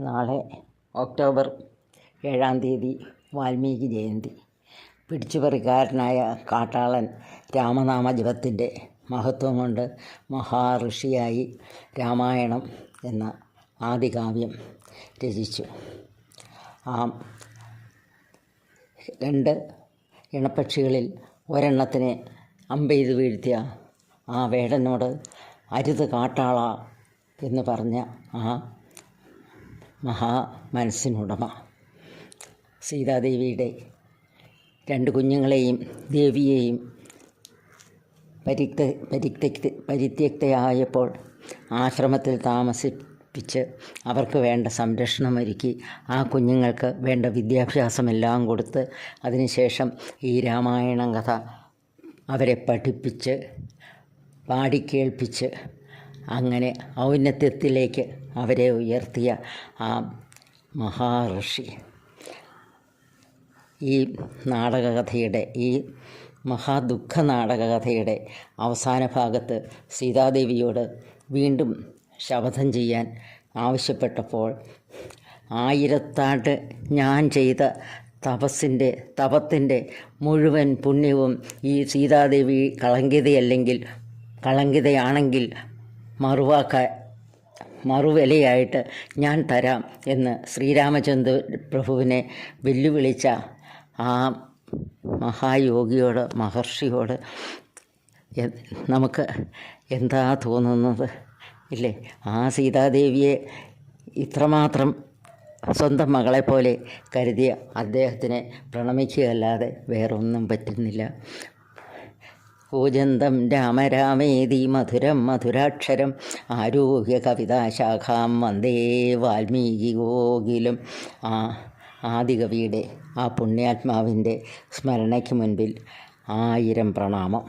നാളെ ഒക്ടോബർ ഏഴാം തീയതി വാൽമീകി ജയന്തി. പിടിച്ചുപറിക്കാരനായ കാട്ടാളൻ രാമനാമ ജപത്തിന്റെ മഹത്വം കൊണ്ട് മഹാഋഷിയായി രാമായണം എന്ന ആദികാവ്യം രചിച്ചു. ആ രണ്ട് ഇണപ്പക്ഷികളിൽ ഒരെണ്ണത്തിനെ അമ്പെയ്ത് വീഴ്ത്തിയ ആ വേടനോട് അരുത് കാട്ടാള എന്ന് പറഞ്ഞ ആ മഹാ മനസ്സിനുടമ സീതാദേവിയുടെ രണ്ട് കുഞ്ഞുങ്ങളെയും ദേവിയെയും പരിക്ത പരിത്യക്ത പരിത്യക്തയായപ്പോൾ ആശ്രമത്തിൽ താമസിപ്പിച്ച് അവർക്ക് വേണ്ട സംരക്ഷണം ഒരുക്കി ആ കുഞ്ഞുങ്ങൾക്ക് വേണ്ട വിദ്യാഭ്യാസമെല്ലാം കൊടുത്ത് അതിനുശേഷം ഈ രാമായണം കഥ അവരെ പഠിപ്പിച്ച് പാടിക്കേൾപ്പിച്ച് അങ്ങനെ ഔന്നത്യത്തിലേക്ക് അവരെ ഉയർത്തിയ ആ മഹാഋഷി. ഈ നാടകകഥയുടെ ഈ മഹാദുഃഖ നാടകകഥയുടെ അവസാന ഭാഗത്ത് സീതാദേവിയോട് വീണ്ടും ശപഥം ചെയ്യാൻ ആവശ്യപ്പെട്ടപ്പോൾ ആയിരത്താണ്ട് ഞാൻ ചെയ്ത തപസ്സിന്റെ തപത്തിന്റെ മുഴുവൻ പുണ്യവും ഈ സീതാദേവി കളങ്കിതയല്ലെങ്കിൽ കളങ്കിതയാണെങ്കിൽ മറുവാക്ക മറുവിലയായിട്ട് ഞാൻ തരാം എന്ന് ശ്രീരാമചന്ദ്ര പ്രഭുവിനെ വെല്ലുവിളിച്ച ആ മഹായോഗിയോട് മഹർഷിയോട് നമുക്ക് എന്താ തോന്നുന്നത്? ഇല്ലേ? ആ സീതാദേവിയെ ഇത്രമാത്രം സ്വന്തം മകളെപ്പോലെ കരുതിയ അദ്ദേഹത്തിനെ പ്രണമിക്കുകയല്ലാതെ വേറൊന്നും പറ്റുന്നില്ല. കൂജന്തം രാമരാമേതി മധുരം മധുരാക്ഷരം ആരോഗ്യ കവിതാശാഖാം വന്ദേ വാൽമീകി ഗോകിലും. ആ ആദികവിയുടെ ആ പുണ്യാത്മാവിന്റെ സ്മരണയ്ക്ക് മുൻപിൽ ആയിരം പ്രണാമം.